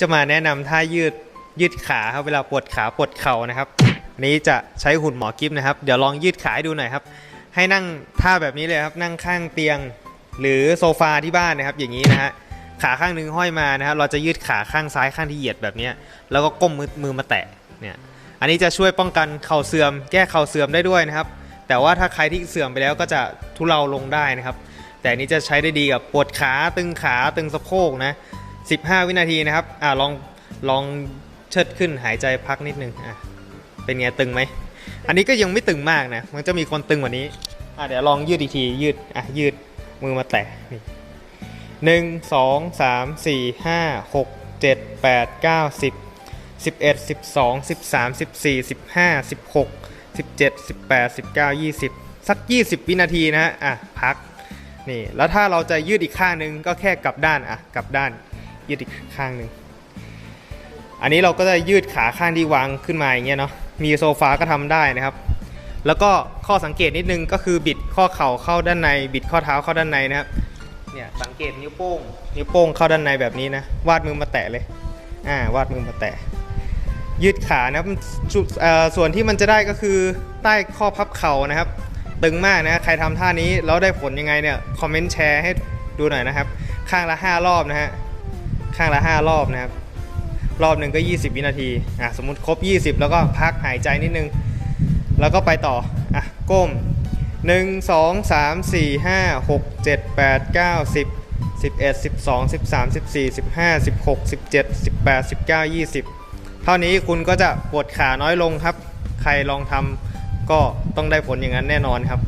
จะมาแนะนำท่ายืดยืดขาครับเวลาปวดขาปวดเข่านะครับอันนี้จะใช้หุ่นหมอกิฟนะครับ เดี๋ยวลองยืดขาให้ดูหน่อยครับ ให้นั่งท่าแบบนี้เลยครับ นั่งข้างเตียงหรือโซฟาที่บ้านนะครับ อย่างนี้นะฮะขาข้างหนึงห้อยมานะครับ เราจะยืดขาข้างซ้ายข้างที่เหยียดแบบนี้แล้วก็ก้มมือมือมาแตะเนี่ยอันนี้จะช่วยป้องกันเข่าเสื่อม แก้เข่าเสื่อมได้ด้วยนะครับ แต่ว่าถ้าใครที่เสื่อมไปแล้วก็จะทุเลาลงได้นะครับ แต่อันนี้จะใช้ได้ดีกับปวดขาตึงขาตึงสะโพกนะ 15 วินาทีนะครับอ่าลองลองเชิดขึ้นหายใจพักนิดนึงอะเป็นไงตึงไหมอันนี้ก็ยังไม่ตึงมากนะมันจะมีคนตึงกว่านี้อะเดี๋ยวลองยืดอีกทียืดอะยืดมือมาแตะนี่หนึ่งสองสามสี่ห้าหกเจ็ดแปดเก้าสิบสิบเอ็ดสิบสองสิบสามสิบสี่สิบห้าสิบหกสิบเจ็ดสิบแปดสิบเก้ายี่สิบสักยี่สิบวินาทีนะฮะอะพักนี่แล้วถ้าเราจะยืดอีกข้างหนึ่งก็แค่กลับด้านอะกลับด้าน ยืดอีกข้างหนึ่งอันนี้เราก็จะยืดขาข้างที่วางขึ้นมาอย่างเงี้ยเนาะมีโซฟาก็ทำได้นะครับ แล้วก็ข้อสังเกตนิดนึงก็คือบิดข้อเข่าเข้าด้านใน บิดข้อเท้าเข้าด้านในนะครับเนี่ยสังเกตนิ้วโป้งนิ้วโป้งเข้าด้านในแบบนี้นะวาดมือมาแตะเลยอ่าวาดมือมาแตะยืดขานะครับส่วนที่มันจะได้ก็คือใต้ข้อพับเข่านะครับ ตึงมากนะใครทำท่านี้แล้วได้ผลยังไงเนี่ยคอมเมนต์แชร์ให้ดูหน่อยนะครับ ข้างละ 5 รอบนะฮะ ข้างละ 5 รอบนะครับ รอบหนึ่งก็ 20 วินาทีอะสมมติครบ 20 แล้วก็พักหายใจนิดนึง แล้วก็ไปต่ออะก้ม 1 2 3 4 5 6 7 8 9 10 11 12 13 14 15 16 17 18 19 20 เท่านี้คุณก็จะปวดขาน้อยลงครับ ใครลองทำก็ต้องได้ผลอย่างนั้นแน่นอนครับ